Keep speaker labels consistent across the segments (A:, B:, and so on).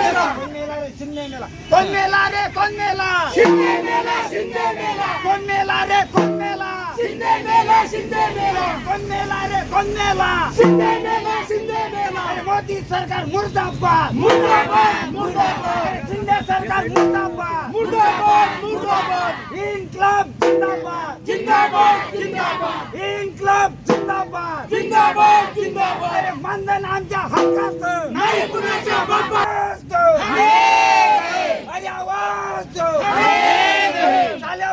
A: मेला
B: शिंदे मेला कोण मेला रे कोण मेला
A: शिंदे मेला शिंदे मेला
B: कोण मेला रे कोण मेला
A: शिंदे मेला शिंदे मेला
B: कोण मेला रे कोण मेला
A: शिंदे मेला शिंदे मेला
B: अरे मोदी सरकार मुर्दाबाद
A: मुर्दाबाद. मुर्दाबाद.
B: शिंदे सरकार मुर्दाबाद.
A: मुर्दाबाद मुर्दाबाद.
B: इन्क्लाब जिंदाबाद.
A: जिंदाबाद जिंदाबाद.
B: इन्क्लाब जिंदाबाद.
A: जिंदाबाद जिंदाबाद.
B: मानधन आमच्या हक्काचं.
A: नाही कुणाच्या.
B: अरे आवाज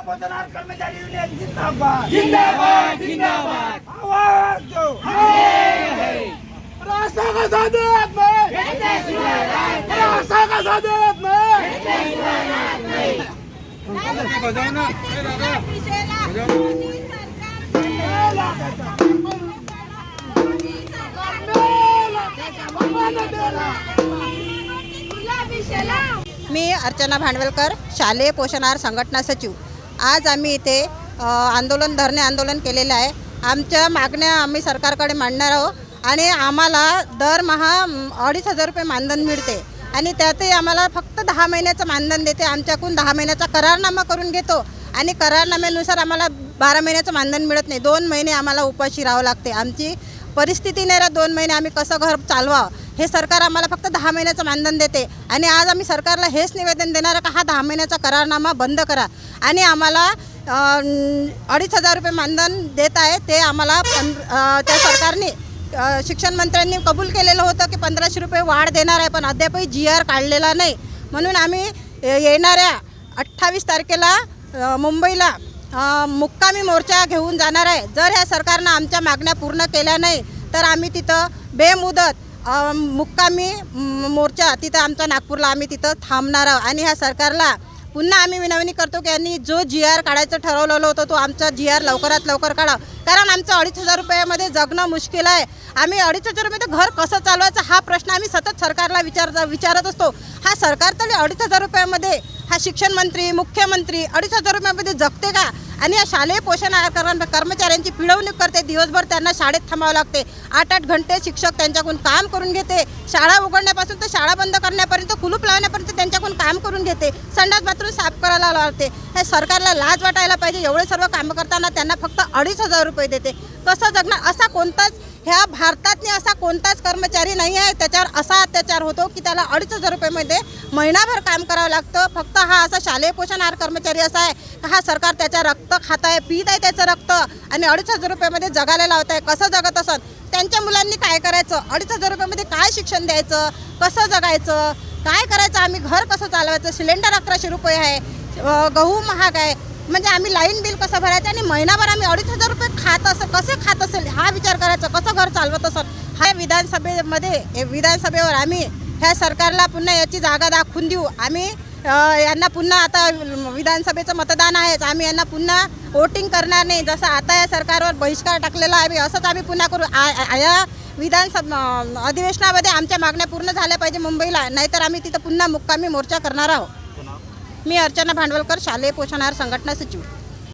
B: बोलणार कर्मचारी युनियन जिंदाबाद.
A: जिंदाबाद जिंदाबाद.
B: आवाज.
A: रास्ता कसा देत नाही रास्ता कसा देत नाही
C: मी अर्चना भांडवलकर शालेय पोषण संघटना सचिव. आज आम्ही इथे आंदोलन धरणे आंदोलन केलेलं आहे. आमच्या मागण्या आम्ही सरकारकडे मांडणार आहोत आणि आम्हाला दरमहा अडीच हजार रुपये मानधन मिळते आणि त्यातही आम्हाला फक्त दहा महिन्याचं मानधन देते. आमच्याकडून दहा महिन्याचा करारनामा करून घेतो आणि करारनाम्यानुसार आम्हाला बारा महिन्याचं मानधन मिळत नाही. दोन महिने आम्हाला उपाशी राहावं लागते. आमची परिस्थिती नाही राहत. दोन महिने आम्ही कसं घर चालवावं? हे सरकार आम्हाला फक्त दहा महिन्याचं मानधन देते. आणि आज आम्ही सरकारला हेच निवेदन देणार आहे का हा दहा महिन्याचा करारनामा बंद करा. आणि आम्हाला अडीच हजार रुपये मानधन देत आहे ते आम्हाला पं त्या सरकारने शिक्षण मंत्र्यांनी कबूल केलेलं होतं की पंधराशे रुपये वाढ देणार आहे पण अद्यापही जी आर काढलेला नाही. म्हणून आम्ही येणाऱ्या अठ्ठावीस तारखेला मुंबईला मुक्कामी मोर्चा घेऊन जाणार आहे. जर ह्या सरकारनं आमच्या मागण्या पूर्ण केल्या नाही तर आम्ही तिथं बेमुदत मुक्कामी मोर्चा तिथं आमच्या नागपूरला आम्ही तिथं थांबणार आहोत. आणि ह्या सरकारला पुन्हा आम्ही विनवणी करतो की यांनी जो जी आर काढायचं ठरवलेलं होतं तो आमचा जी आर लवकरात लवकर काढा. कारण आमचं अडीच हजार रुपयामध्ये जगणं मुश्किल आहे. आम्ही अडीच हजार रुपये घर कसं चालवायचं हा प्रश्न आम्ही सतत सरकारला विचार विचारत असतो. हा सरकार तरी अडीच हजार रुपयामध्ये हा शिक्षण मंत्री मुख्यमंत्री अडीच हजार रुपयामध्ये जगते का? आणि या शालेय पोषण आहार कर्मचाऱ्यांची पिळवणूक करते. दिवसभर त्यांना शाळेत थांबावं लागते. आठ आठ घंटे शिक्षक त्यांच्याकडून काम करून घेते. शाळा उघडण्यापासून तर शाळा बंद करण्यापर्यंत कुलूप लावण्यापर्यंत त्यांच्याकडून काम करून घेते. संडास बाथरूम साफ करायला लावते. हे सरकारला लाज वाटायला पाहिजे. एवढे सर्व कामं करताना त्यांना फक्त अडीच हजार रुपये देते. कसं जगणार? असा कोणताच ह्या भारतातनी असा कोणताच कर्मचारी नाही आहे. त्याच्यावर असा अत्याचार होतो की त्याला अडीच हजार रुपयेमध्ये महिनाभर काम करावं लागतं. फक्त हा असा शालेय पोषण आहार कर्मचारी असा आहे का हा सरकार त्याच्या रक्त खात आहे पीत आहे त्याचं रक्त आणि अडीच हजार रुपयामध्ये जगायला लावत आहे कसं जगत असत? त्यांच्या मुलांनी काय करायचं? अडीच हजार रुपयामध्ये काय शिक्षण द्यायचं? कसं जगायचं? काय करायचं? आम्ही घर कसं चालवायचं? सिलेंडर अकराशे रुपये आहे. गहू महाग आहे. म्हणजे आम्ही लाईन बिल कसं भरायचं आणि महिनाभर आम्ही अडीच हजार रुपये खात असं कसे खात असेल हा विचार करायचा. कसं घर चालवत असेल? हा विधानसभेमध्ये विधानसभेवर आम्ही ह्या सरकारला पुन्हा याची जागा दाखवून देऊ. आम्ही यांना पुन्हा आता विधानसभेचं मतदान आहेच. आम्ही यांना पुन्हा वोटिंग करणार नाही. जसं आता या सरकारवर बहिष्कार टाकलेला आहे असंच आम्ही पुन्हा करू. आ- या विधानसभा अधिवेशनामध्ये आमच्या मागण्या पूर्ण झाल्या पाहिजे मुंबईला. नाहीतर आम्ही तिथं पुन्हा मुक्कामी मोर्चा करणार आहोत. मी अर्चना भांडवलकर शालेय पोषण आहार संघटना सचिव.